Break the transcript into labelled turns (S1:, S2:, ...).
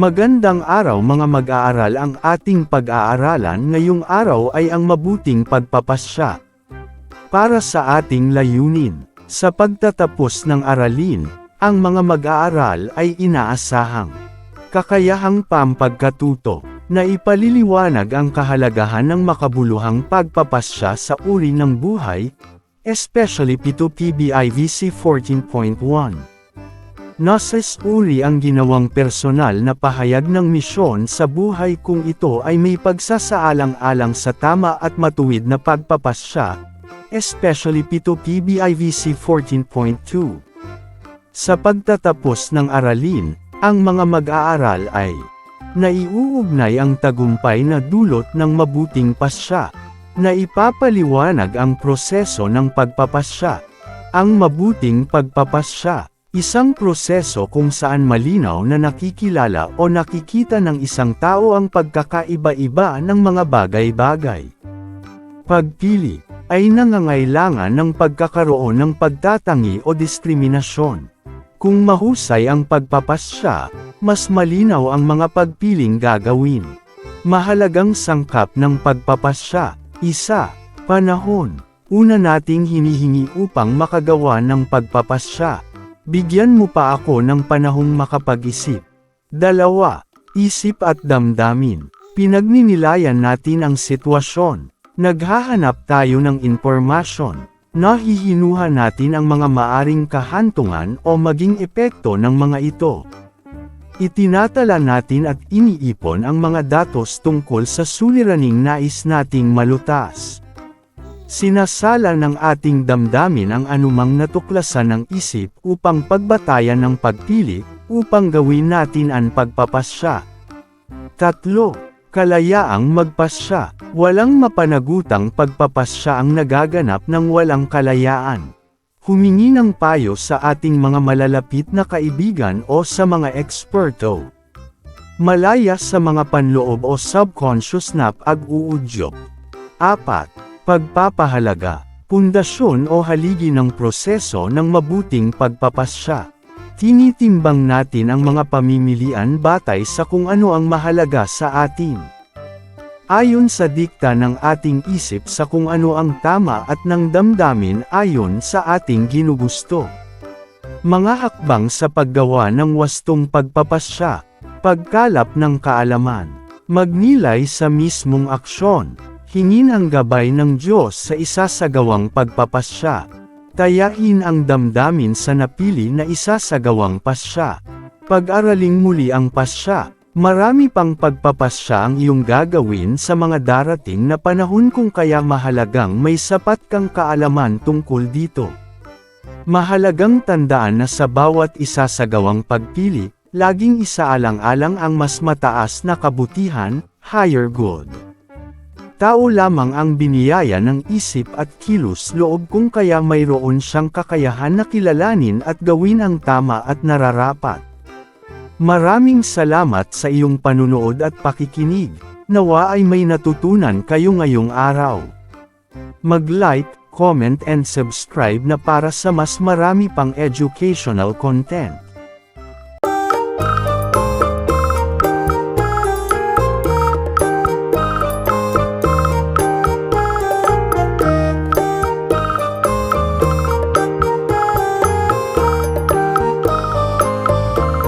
S1: Magandang araw mga mag-aaral ang ating pag-aaralan ngayong araw ay ang mabuting pagpapasya. Para sa ating layunin, sa pagtatapos ng aralin, ang mga mag-aaral ay inaasahang kakayahang pampagkatuto, na ipaliliwanag ang kahalagahan ng makabuluhang pagpapasya sa uri ng buhay, especially P2 PBIVC 14.1. Nasa uri ang ginawang personal na pahayag ng misyon sa buhay kung ito ay may pagsasaalang-alang sa tama at matuwid na pagpapasya, especially P2 PBIVC 14.2. Sa pagtatapos ng aralin, ang mga mag-aaral ay naiuugnay ang tagumpay na dulot ng mabuting pasya, na ipapaliwanag ang proseso ng pagpapasya. Ang mabuting pagpapasya, isang proseso kung saan malinaw na nakikilala o nakikita ng isang tao ang pagkakaiba-iba ng mga bagay-bagay. Pagpili ay nangangailangan ng pagkakaroon ng pagtatangi o diskriminasyon. Kung mahusay ang pagpapasya, mas malinaw ang mga pagpiling gagawin. Mahalagang sangkap ng pagpapasya, isa, panahon. Una nating hinihingi upang makagawa ng pagpapasya. Bigyan mo pa ako ng panahong makapag-isip. Dalawa, isip at damdamin. Pinagninilayan natin ang sitwasyon. Naghahanap tayo ng impormasyon. Nahihinuha natin ang mga maaring kahantungan o maging epekto ng mga ito. Itinatala natin at iniipon ang mga datos tungkol sa suliraning nais nating malutas. Sinasala ng ating damdamin ang anumang natuklasan ng isip upang pagbatayan ng pagpili, upang gawin natin ang pagpapasya. Tatlo, kalayaang magpasya. Walang mapanagutang pagpapasya ang nagaganap ng walang kalayaan. Humingi ng payo sa ating mga malalapit na kaibigan o sa mga eksperto. Malaya sa mga panloob o subconscious na pag-uudyok. 4. Pagpapahalaga, pundasyon o haligi ng proseso ng mabuting pagpapasya. Tinitimbang natin ang mga pamimilian batay sa kung ano ang mahalaga sa atin. Ayon sa dikta ng ating isip sa kung ano ang tama at ng damdamin ayon sa ating ginugusto. Mga hakbang sa paggawa ng wastong pagpapasya, pagkalap ng kaalaman, magnilay sa mismong aksyon, hingin ang gabay ng Diyos sa isasagawang pagpapasya, tayahin ang damdamin sa napili na isasagawang pasya, pag-araling muli ang pasya, Marami pang pagpapasya ang iyong gagawin sa mga darating na panahon kung kaya mahalagang may sapat kang kaalaman tungkol dito. Mahalagang tandaan na sa bawat isa sa gawang pagpili, laging isaalang-alang ang mas mataas na kabutihan, higher good. Tao lamang ang biniyaya ng isip at kilos loob kung kaya mayroon siyang kakayahan na kilalanin at gawin ang tama at nararapat. Maraming salamat sa iyong panunood at pakikinig. Nawa ay may natutunan kayo ngayong araw. Mag-like, comment and subscribe na para sa mas marami pang educational content.